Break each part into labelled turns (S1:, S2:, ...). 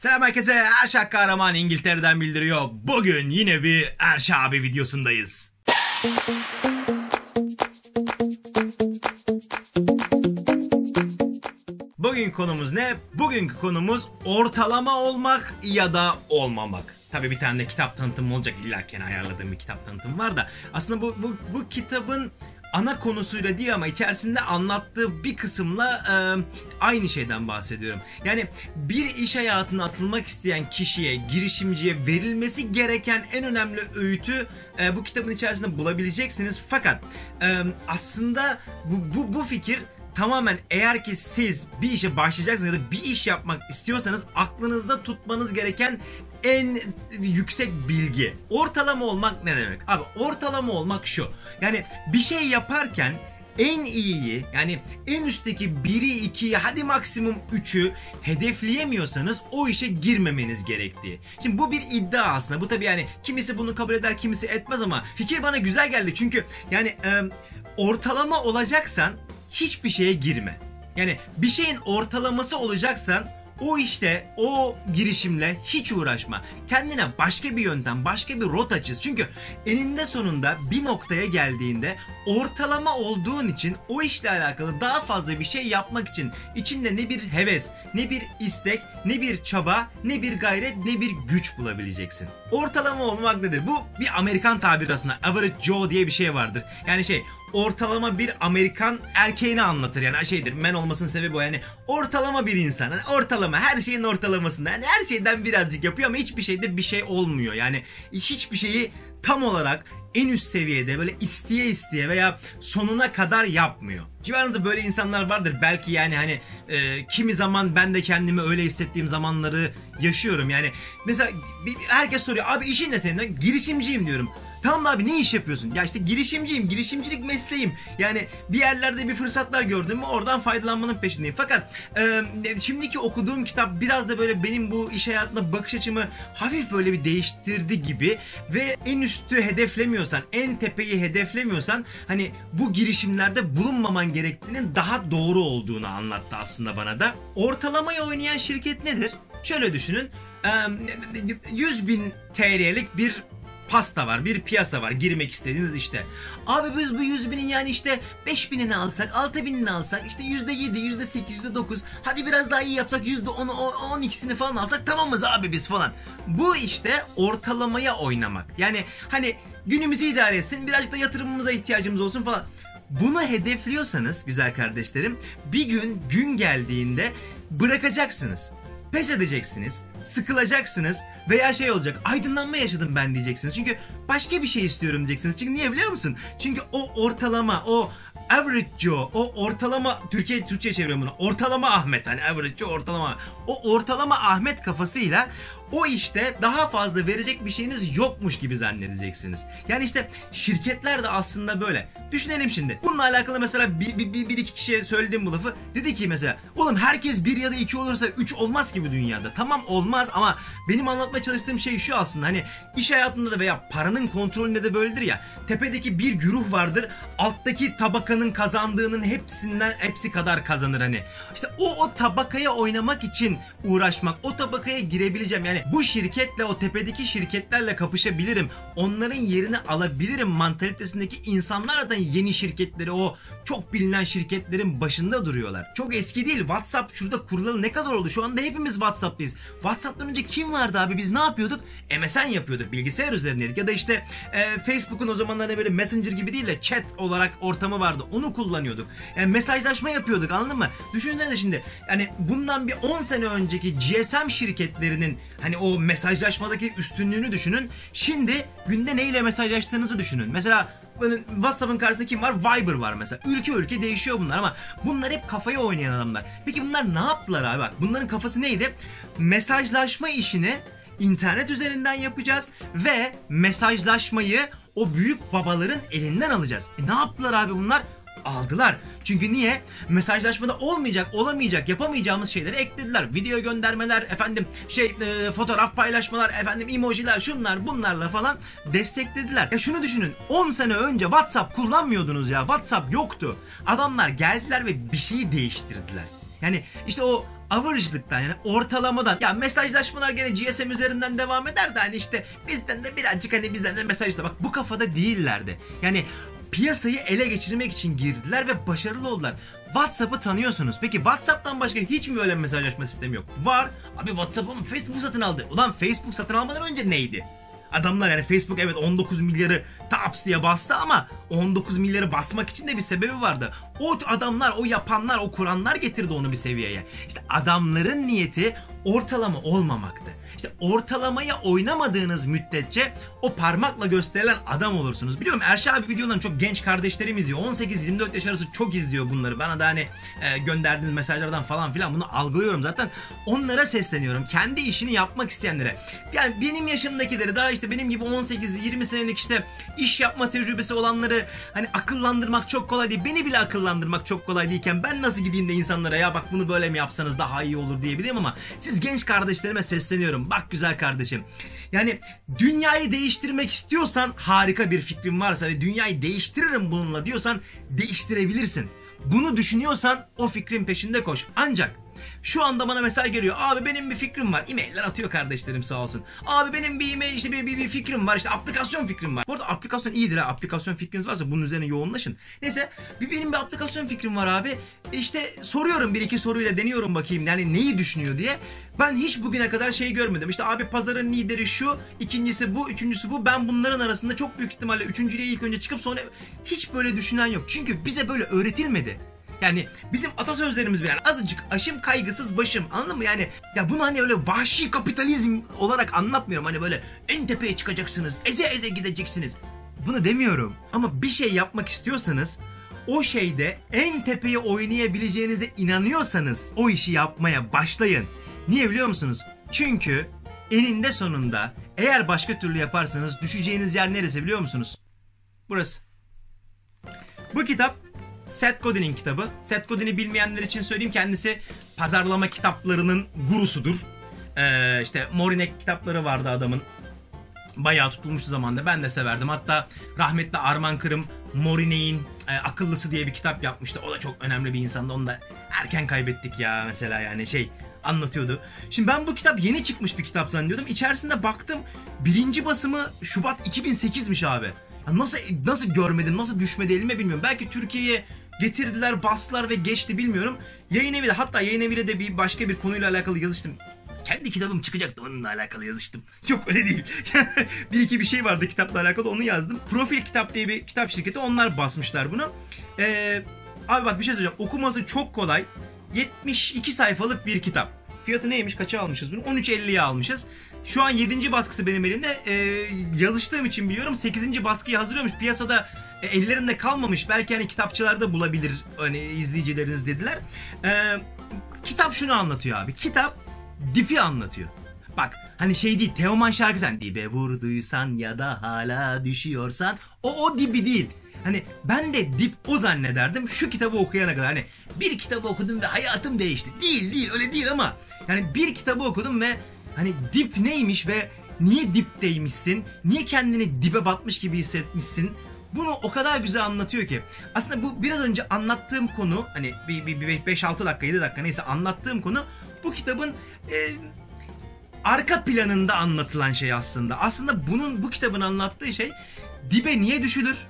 S1: Selam herkese. Erşak Kahraman İngiltere'den bildiriyor. Bugün yine bir Erşa abi videosundayız. Bugün konumuz ne? Bugünkü konumuz ortalama olmak ya da olmamak. Tabi bir tane de kitap tanıtımı olacak. İlla ki ayarladığım bir kitap tanıtım var da. Aslında bu, bu, bu kitabın ana konusuyla değil ama içerisinde anlattığı bir kısımla e, aynı şeyden bahsediyorum. Yani bir iş hayatına atılmak isteyen kişiye, girişimciye verilmesi gereken en önemli öğütü e, bu kitabın içerisinde bulabileceksiniz. Fakat e, aslında bu, bu, bu fikir tamamen eğer ki siz bir işe başlayacaksınız ya da bir iş yapmak istiyorsanız aklınızda tutmanız gereken en yüksek bilgi. Ortalama olmak ne demek? Abi ortalama olmak şu. Yani bir şey yaparken en iyiyi yani en üstteki biri ikiyi hadi maksimum üçü hedefleyemiyorsanız o işe girmemeniz gerektiği. Şimdi bu bir iddia aslında. Bu tabii yani kimisi bunu kabul eder kimisi etmez ama fikir bana güzel geldi. Çünkü yani e, ortalama olacaksan hiçbir şeye girme. Yani bir şeyin ortalaması olacaksan o işte o girişimle hiç uğraşma. Kendine başka bir yöntem, başka bir rota çiz. Çünkü eninde sonunda bir noktaya geldiğinde ortalama olduğun için o işle alakalı daha fazla bir şey yapmak için içinde ne bir heves, ne bir istek, ne bir çaba, ne bir gayret, ne bir güç bulabileceksin. Ortalama olmak nedir? Bu bir Amerikan tabiri aslında. Average Joe diye bir şey vardır. Yani şey ortalama bir Amerikan erkeğini anlatır. Yani şeydir men olmasının sebebi o. Yani ortalama bir insan. Yani ortalama her şeyin ortalamasında. Yani her şeyden birazcık yapıyor ama hiçbir şeyde bir şey olmuyor. Yani hiçbir şeyi tam olarak en üst seviyede böyle isteye isteye veya sonuna kadar yapmıyor. Civarınızda böyle insanlar vardır. Belki yani hani e, kimi zaman ben de kendimi öyle hissettiğim zamanları yaşıyorum. Yani mesela herkes soruyor abi işin ne senin? Girişimciyim diyorum. Tamam abi ne iş yapıyorsun? Ya işte girişimciyim, girişimcilik mesleğim. Yani bir yerlerde bir fırsatlar gördüm mü oradan faydalanmanın peşindeyim. Fakat e, şimdiki okuduğum kitap biraz da böyle benim bu iş hayatına bakış açımı hafif böyle bir değiştirdi gibi ve en üstü hedeflemiyorsan, en tepeyi hedeflemiyorsan hani bu girişimlerde bulunmaman gerektiğinin daha doğru olduğunu anlattı aslında bana da. Ortalamayı oynayan şirket nedir? Şöyle düşünün. 100 bin TL'lik bir pasta var, bir piyasa var girmek istediğiniz işte. Abi biz bu 100 binin yani işte 5 binini alsak, 6 binini alsak, işte %7, %8, %9, hadi biraz daha iyi yapsak %10, 12'sini falan alsak tamamız abi biz falan. Bu işte ortalamaya oynamak. Yani hani günümüzü idare etsin, birazcık da yatırımımıza ihtiyacımız olsun falan. Bunu hedefliyorsanız güzel kardeşlerim bir gün gün geldiğinde bırakacaksınız pes edeceksiniz, sıkılacaksınız veya şey olacak aydınlanma yaşadım ben diyeceksiniz. Çünkü başka bir şey istiyorum diyeceksiniz. Çünkü niye biliyor musun? Çünkü o ortalama, o average Joe, o ortalama Türkiye Türkçe çeviriyorum bunu. Ortalama Ahmet hani average Joe ortalama. O ortalama Ahmet kafasıyla o işte daha fazla verecek bir şeyiniz yokmuş gibi zannedeceksiniz. Yani işte şirketler de aslında böyle. Düşünelim şimdi. Bununla alakalı mesela bir, bir, bir, iki kişiye söylediğim bu lafı. Dedi ki mesela oğlum herkes bir ya da iki olursa üç olmaz ki bu dünyada. Tamam olmaz ama benim anlatmaya çalıştığım şey şu aslında. Hani iş hayatında da veya paranın kontrolünde de böyledir ya. Tepedeki bir güruh vardır. Alttaki tabakanın kazandığının hepsinden hepsi kadar kazanır hani. İşte o o tabakaya oynamak için uğraşmak. O tabakaya girebileceğim. Yani bu şirketle o tepedeki şirketlerle kapışabilirim. Onların yerini alabilirim mantalitesindeki insanlar da yeni şirketleri o çok bilinen şirketlerin başında duruyorlar. Çok eski değil. WhatsApp şurada kurulalı ne kadar oldu? Şu anda hepimiz WhatsApp'tayız. WhatsApp'tan önce kim vardı abi? Biz ne yapıyorduk? MSN yapıyorduk. Bilgisayar üzerindeydik. Ya da işte e, Facebook'un o zamanlarda böyle Messenger gibi değil de chat olarak ortamı vardı. Onu kullanıyorduk. Yani mesajlaşma yapıyorduk anladın mı? Düşünsene şimdi yani bundan bir 10 sene önceki GSM şirketlerinin hani o mesajlaşmadaki üstünlüğünü düşünün. Şimdi günde neyle mesajlaştığınızı düşünün. Mesela WhatsApp'ın karşısında kim var? Viber var mesela. Ülke ülke değişiyor bunlar ama bunlar hep kafayı oynayan adamlar. Peki bunlar ne yaptılar abi? Bak bunların kafası neydi? Mesajlaşma işini internet üzerinden yapacağız ve mesajlaşmayı o büyük babaların elinden alacağız. E ne yaptılar abi bunlar? Aldılar. Çünkü niye? Mesajlaşmada olmayacak, olamayacak, yapamayacağımız şeyleri eklediler. Video göndermeler, efendim şey e, fotoğraf paylaşmalar, efendim emojiler, şunlar bunlarla falan desteklediler. Ya şunu düşünün. 10 sene önce WhatsApp kullanmıyordunuz ya. WhatsApp yoktu. Adamlar geldiler ve bir şeyi değiştirdiler. Yani işte o averajlıktan yani ortalamadan ya mesajlaşmalar gene GSM üzerinden devam eder de hani işte bizden de birazcık hani bizden de mesajla bak bu kafada değillerdi. Yani piyasayı ele geçirmek için girdiler ve başarılı oldular. WhatsApp'ı tanıyorsunuz. Peki WhatsApp'tan başka hiç mi böyle mesajlaşma sistemi yok? Var. Abi WhatsApp ama Facebook satın aldı. Ulan Facebook satın almadan önce neydi? Adamlar yani Facebook evet 19 milyarı taps diye bastı ama 19 milyarı basmak için de bir sebebi vardı. O adamlar, o yapanlar, o kuranlar getirdi onu bir seviyeye. İşte adamların niyeti ortalama olmamaktı. İşte ortalamaya oynamadığınız müddetçe o parmakla gösterilen adam olursunuz. Biliyorum Erşe abi videolarını çok genç kardeşlerim izliyor. 18-24 yaş arası çok izliyor bunları. Bana da hani e, gönderdiğiniz mesajlardan falan filan bunu algılıyorum zaten. Onlara sesleniyorum. Kendi işini yapmak isteyenlere. Yani benim yaşımdakileri daha işte benim gibi 18-20 senelik işte iş yapma tecrübesi olanları hani akıllandırmak çok kolay değil. Beni bile akıllandırmak çok kolay değilken ben nasıl gideyim de insanlara ya bak bunu böyle mi yapsanız daha iyi olur diyebilirim ama siz genç kardeşlerime sesleniyorum. Bak güzel kardeşim. Yani dünyayı değiştirmek istiyorsan harika bir fikrin varsa ve dünyayı değiştiririm bununla diyorsan değiştirebilirsin. Bunu düşünüyorsan o fikrin peşinde koş. Ancak şu anda bana mesaj geliyor. Abi benim bir fikrim var. E-mailler atıyor kardeşlerim sağ olsun. Abi benim bir e-mail işte bir, bir, bir fikrim var. İşte aplikasyon fikrim var. Bu arada aplikasyon iyidir ha. Aplikasyon fikriniz varsa bunun üzerine yoğunlaşın. Neyse bir benim bir aplikasyon fikrim var abi. İşte soruyorum bir iki soruyla deniyorum bakayım. Yani neyi düşünüyor diye. Ben hiç bugüne kadar şey görmedim. İşte abi pazarın lideri şu, ikincisi bu, üçüncüsü bu. Ben bunların arasında çok büyük ihtimalle üçüncüyle ilk önce çıkıp sonra hiç böyle düşünen yok. Çünkü bize böyle öğretilmedi. Yani bizim atasözlerimiz yani azıcık aşım kaygısız başım anladın mı? Yani ya bunu hani öyle vahşi kapitalizm olarak anlatmıyorum. Hani böyle en tepeye çıkacaksınız, eze eze gideceksiniz. Bunu demiyorum. Ama bir şey yapmak istiyorsanız o şeyde en tepeye oynayabileceğinize inanıyorsanız o işi yapmaya başlayın. Niye biliyor musunuz? Çünkü eninde sonunda eğer başka türlü yaparsanız düşeceğiniz yer neresi biliyor musunuz? Burası. Bu kitap Seth Godin'in kitabı. Seth Godin'i bilmeyenler için söyleyeyim kendisi pazarlama kitaplarının gurusudur. Ee, işte Morinek kitapları vardı adamın. Bayağı tutulmuştu zamanda. Ben de severdim. Hatta rahmetli Arman Kırım Morinek'in e, Akıllısı diye bir kitap yapmıştı. O da çok önemli bir insandı. Onu da erken kaybettik ya mesela yani şey anlatıyordu. Şimdi ben bu kitap yeni çıkmış bir kitap zannediyordum. İçerisinde baktım birinci basımı Şubat 2008'miş abi. Nasıl nasıl görmedim, nasıl düşmedi elime bilmiyorum. Belki Türkiye'ye getirdiler, bastılar ve geçti bilmiyorum. Yayın evi de hatta yayın eviyle de bir başka bir konuyla alakalı yazıştım. Kendi kitabım çıkacaktı onunla alakalı yazıştım. Yok öyle değil. bir iki bir şey vardı kitapla alakalı onu yazdım. Profil Kitap diye bir kitap şirketi onlar basmışlar bunu. Ee, abi bak bir şey söyleyeceğim. Okuması çok kolay. 72 sayfalık bir kitap. Fiyatı neymiş? Kaça almışız bunu? 13.50'ye almışız. Şu an 7. baskısı benim elimde. Ee, yazıştığım için biliyorum 8. baskıyı hazırlıyormuş. Piyasada e, ellerinde kalmamış. Belki hani kitapçılarda bulabilir hani izleyicileriniz dediler. Ee, kitap şunu anlatıyor abi. Kitap dipi anlatıyor. Bak hani şey değil Teoman şarkısı hani dibe vurduysan ya da hala düşüyorsan o o dibi değil. Hani ben de dip o zannederdim şu kitabı okuyana kadar. Hani bir kitabı okudum ve hayatım değişti. Değil değil öyle değil ama yani bir kitabı okudum ve hani dip neymiş ve niye dipteymişsin? Niye kendini dibe batmış gibi hissetmişsin? Bunu o kadar güzel anlatıyor ki. Aslında bu biraz önce anlattığım konu hani bir, bir, bir 5-6 dakika 7 dakika neyse anlattığım konu bu kitabın e, arka planında anlatılan şey aslında. Aslında bunun bu kitabın anlattığı şey dibe niye düşülür?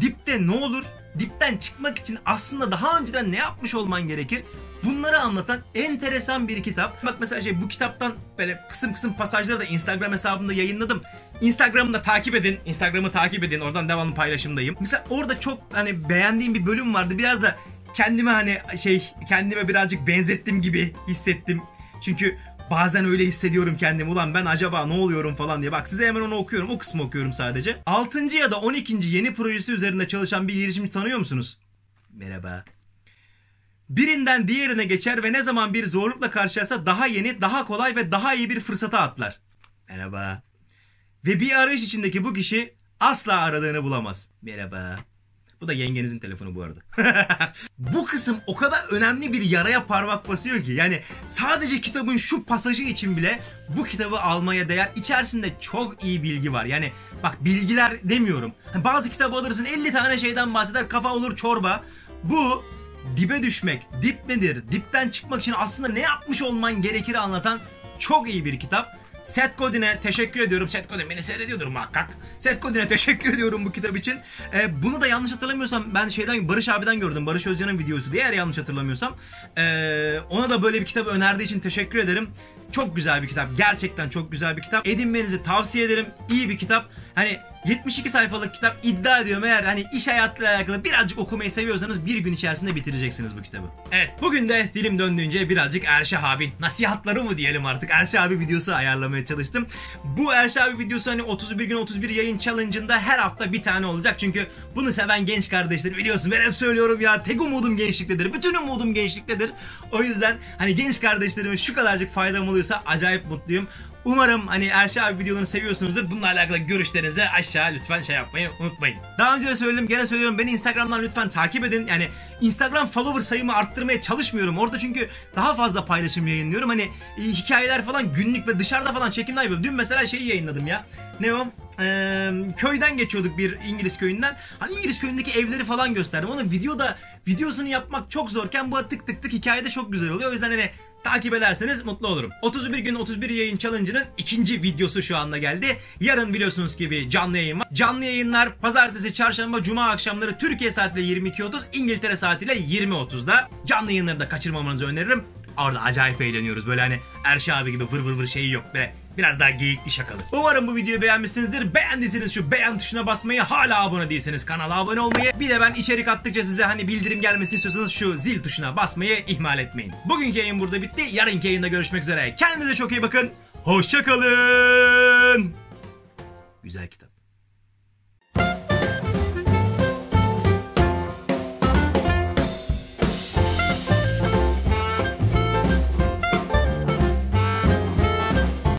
S1: Dipte ne olur? Dipten çıkmak için aslında daha önceden ne yapmış olman gerekir? Bunları anlatan enteresan bir kitap. Bak mesela şey bu kitaptan böyle kısım kısım pasajları da Instagram hesabımda yayınladım. Instagram'ı da takip edin. Instagram'ı takip edin. Oradan devamlı paylaşımdayım. Mesela orada çok hani beğendiğim bir bölüm vardı. Biraz da kendime hani şey kendime birazcık benzettim gibi hissettim. Çünkü bazen öyle hissediyorum kendimi. Ulan ben acaba ne oluyorum falan diye. Bak size hemen onu okuyorum. O kısmı okuyorum sadece. 6. ya da 12. yeni projesi üzerinde çalışan bir girişimci tanıyor musunuz? Merhaba. Birinden diğerine geçer ve ne zaman bir zorlukla karşılaşsa daha yeni, daha kolay ve daha iyi bir fırsata atlar. Merhaba. Ve bir arayış içindeki bu kişi asla aradığını bulamaz. Merhaba. Bu da yengenizin telefonu bu arada. bu kısım o kadar önemli bir yaraya parmak basıyor ki. Yani sadece kitabın şu pasajı için bile bu kitabı almaya değer. İçerisinde çok iyi bilgi var. Yani bak bilgiler demiyorum. Bazı kitabı alırsın 50 tane şeyden bahseder kafa olur çorba. Bu dibe düşmek, dip nedir, dipten çıkmak için aslında ne yapmış olman gerekir anlatan çok iyi bir kitap. Seth Godin'e teşekkür ediyorum. Seth Godin beni seyrediyordur muhakkak. Seth Godin'e teşekkür ediyorum bu kitap için. Ee, bunu da yanlış hatırlamıyorsam ben şeyden Barış abiden gördüm. Barış Özcan'ın videosu diye eğer yanlış hatırlamıyorsam. Ee, ona da böyle bir kitabı önerdiği için teşekkür ederim. Çok güzel bir kitap. Gerçekten çok güzel bir kitap. Edinmenizi tavsiye ederim. İyi bir kitap. Hani 72 sayfalık kitap iddia ediyorum eğer hani iş hayatıyla alakalı birazcık okumayı seviyorsanız bir gün içerisinde bitireceksiniz bu kitabı. Evet bugün de dilim döndüğünce birazcık Erşah abi nasihatları mı diyelim artık Erşah abi videosu ayarlamaya çalıştım. Bu Erşah abi videosu hani 31 gün 31 yayın challenge'ında her hafta bir tane olacak çünkü bunu seven genç kardeşlerim biliyorsun ben hep söylüyorum ya tek umudum gençliktedir bütün umudum gençliktedir. O yüzden hani genç kardeşlerime şu kadarcık faydam oluyorsa acayip mutluyum. Umarım hani Erşe abi videolarını seviyorsunuzdur. Bununla alakalı görüşlerinizi aşağı lütfen şey yapmayı unutmayın. Daha önce de söyledim gene söylüyorum beni Instagram'dan lütfen takip edin. Yani Instagram follower sayımı arttırmaya çalışmıyorum. Orada çünkü daha fazla paylaşım yayınlıyorum. Hani e, hikayeler falan günlük ve dışarıda falan çekimler yapıyorum. Dün mesela şeyi yayınladım ya. Ne o? Ee, köyden geçiyorduk bir İngiliz köyünden. Hani İngiliz köyündeki evleri falan gösterdim. Onu videoda videosunu yapmak çok zorken bu tık tık tık hikayede çok güzel oluyor. O yüzden hani Takip ederseniz mutlu olurum. 31 gün 31 yayın challenge'ının ikinci videosu şu anda geldi. Yarın biliyorsunuz gibi canlı yayın var. Canlı yayınlar pazartesi, çarşamba, cuma akşamları Türkiye saatiyle 22.30, İngiltere saatiyle 20.30'da. Canlı yayınları da kaçırmamanızı öneririm. Orada acayip eğleniyoruz. Böyle hani Erşe abi gibi vır vır vır şeyi yok be. Biraz daha geyikli şakalı. Umarım bu videoyu beğenmişsinizdir. Beğendiyseniz şu beğen tuşuna basmayı, hala abone değilseniz kanala abone olmayı, bir de ben içerik attıkça size hani bildirim gelmesini istiyorsanız şu zil tuşuna basmayı ihmal etmeyin. Bugünkü yayın burada bitti. Yarınki yayında görüşmek üzere. Kendinize çok iyi bakın. Hoşçakalın. Güzel kitap.